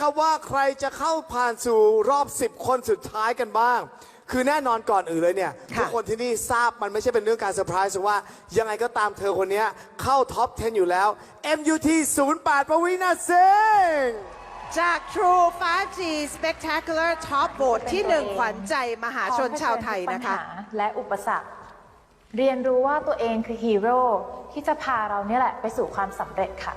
ครับว่าใครจะเข้าผ่านสู่รอบ 10 คนสุดท้ายกันบ้าง คือแน่นอนก่อนอื่นเลยเนี่ยค่ะทุกคนที่นี่ทราบมันไม่ใช่เป็นเรื่องการเซอร์ไพรส์ว่า ยังไงก็ตามเธอคนเนี้ยเข้าท็อป 10 อยู่แล้ว MUT 08ปวีณาเซงจาก True 5G Spectacular Top Vote ที่หนึ่งขวัญใจมหาชนชาวไทยนะคะพร้อมเผชิญทุกปัญหาและอุปสรรค เรียนรู้ว่าตัวเองคือฮีโร่ที่จะพาเราเนี่ยแหละไปสู่ความสำเร็จค่ะ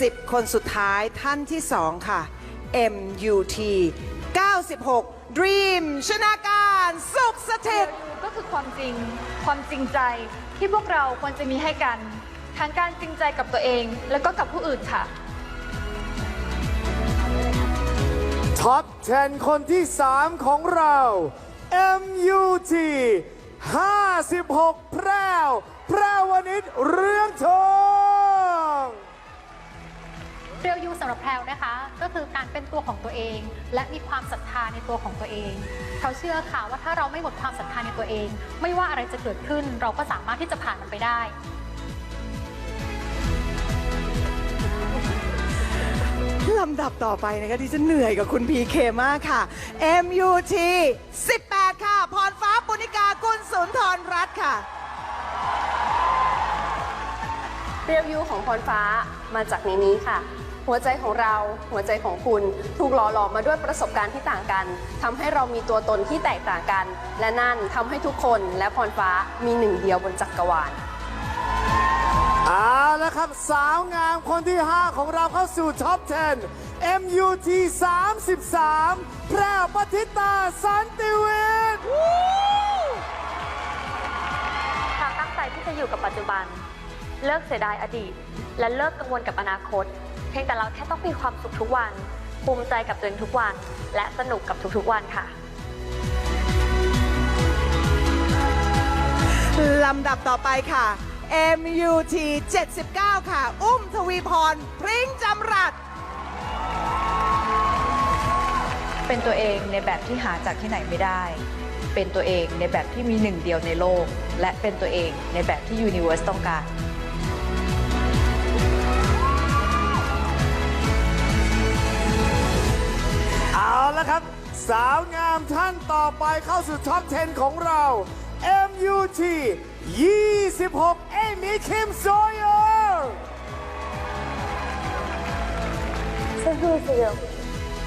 10 คนสุดท้ายท่านที่ 2 ค่ะ MUT 96 Dream ชนาการสุขสถิต ก็คือความจริงความจริงใจที่พวกเราควรจะมีให้กันทั้งการจริงใจกับตัวเองแล้วก็กับผู้อื่นค่ะ ท็อป10คนที่ 3 ของเรา MUT 56 แพรว แพรววนิชเรื่องทอง เรียวยูสำหรับแพรวนะคะ ก็คือการเป็นตัวของตัวเอง และมีความศรัทธาในตัวของตัวเองเขาเชื่อค่ะว่าถ้าเราไม่หมดความศรัทธาในตัวเอง ไม่ว่าอะไรจะเกิดขึ้น เราก็สามารถที่จะผ่านมันไปได้ลำดับต่อไปนะคะที่จะเหนื่อยกับคุณ PK มากค่ะ MUT 18 ค่ะ พรฟ้าปุณิกากุลสุนทรรัตน์ค่ะ เรียวยูของพรฟ้ามาจากในนี้ค่ะ หัวใจของเราหัวใจของคุณถูกหล่อหลอมมาด้วยประสบการณ์ที่ต่างกันทำให้เรามีตัวตนที่แตกต่างกัน และนั่นทำให้ทุกคนและพรฟ้ามีหนึ่งเดียวบนจักรวาลเอาละครับ สาวงามคนที่ 5 ของเราเข้าสู่ท็อป 10 MUT 33 แพรวปฏิตาสันติว เลิกเสียดายอดีต และเลิกกังวลกับอนาคต เพียงแต่เราแค่ต้องมีความสุขทุกวัน ภูมิใจกับตัวเองทุกวัน และสนุกกับทุกๆวันค่ะ ลำดับต่อไปค่ะ MUT 79 ค่ะ อุ้มทวีพร พริ้งจำรัด เป็นตัวเองในแบบที่หาจากที่ไหนไม่ได้ เป็นตัวเองในแบบที่มีหนึ่งเดียวในโลก และเป็นตัวเองในแบบที่ยูนิเวอร์สต้องการ สาวงามท่านต่อไปเข้าสู่ท็อป 10 ของเรา MUT 26 เอมี่คิมโซเยอร์ So who is the real me?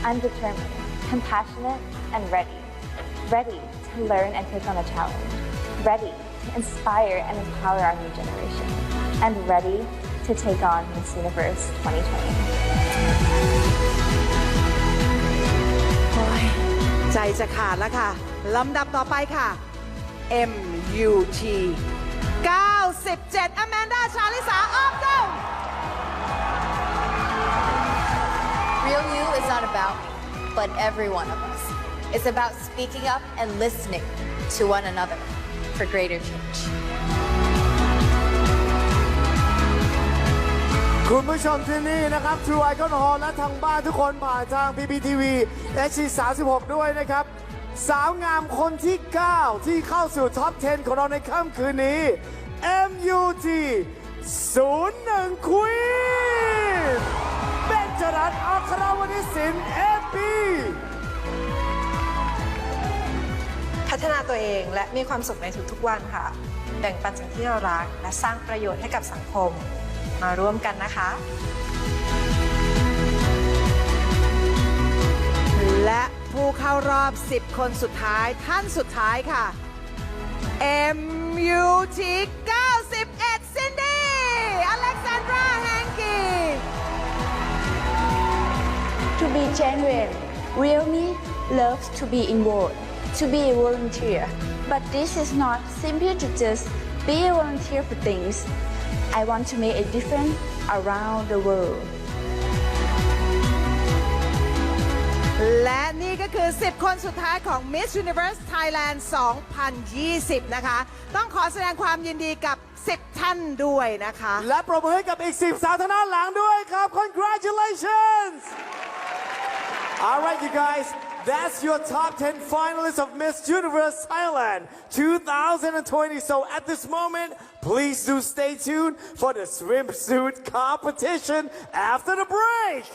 I'm determined, compassionate, and ready. Ready to learn and take on a challenge. Ready to inspire and empower our new generation. And ready to take on Miss Universe 2020. ใจจะขาดแล้วค่ะ ลำดับต่อไปค่ะ MUT 97 อแมนดา ชาลิสา ออฟเด Real you is not about but every one of us. It's about speaking up and listening to one another for greater change. คุณผู้ชมที่นี่นะครับ True Icon Hall และทางบ้านทุกคนผ่านทาง PPTV HD 36ด้วยนะครับ สาวงามคนที่ 9 ที่เข้าสู่ท็อป 10 ของเราในค่ำคืนนี้ MUT 01 Queen เบนจรัตน์อัครวณิสิน FP พัฒนาตัวเองและมีความสุขในทุกๆวันค่ะ แบ่งปันสิ่งที่เรารัก และสร้างประโยชน์ให้กับสังคม มาร่วมกันนะคะ และผู้เข้ารอบ 10 คนสุดท้ายท่านสุดท้ายค่ะ MUT 91 ซินดี้อเล็กซานดราแฮงกี To be genuine, real me loves to be involved, to be a volunteer. But this is not simply to just be a volunteer for things. I want to make a difference around the world. และนี่ก็คือ 10 คนสุดท้ายของ Miss Universe Thailand 2020 นะคะ ต้องขอแสดงความยินดีกับ 10 ท่านด้วยนะคะ และปรบมือให้กับอีก 10 สาวทางด้านหลังด้วยครับ congratulations All right you guys That's your top 10 finalists of Miss Universe Thailand 2020. So at this moment, please do stay tuned for the swimsuit competition after the break.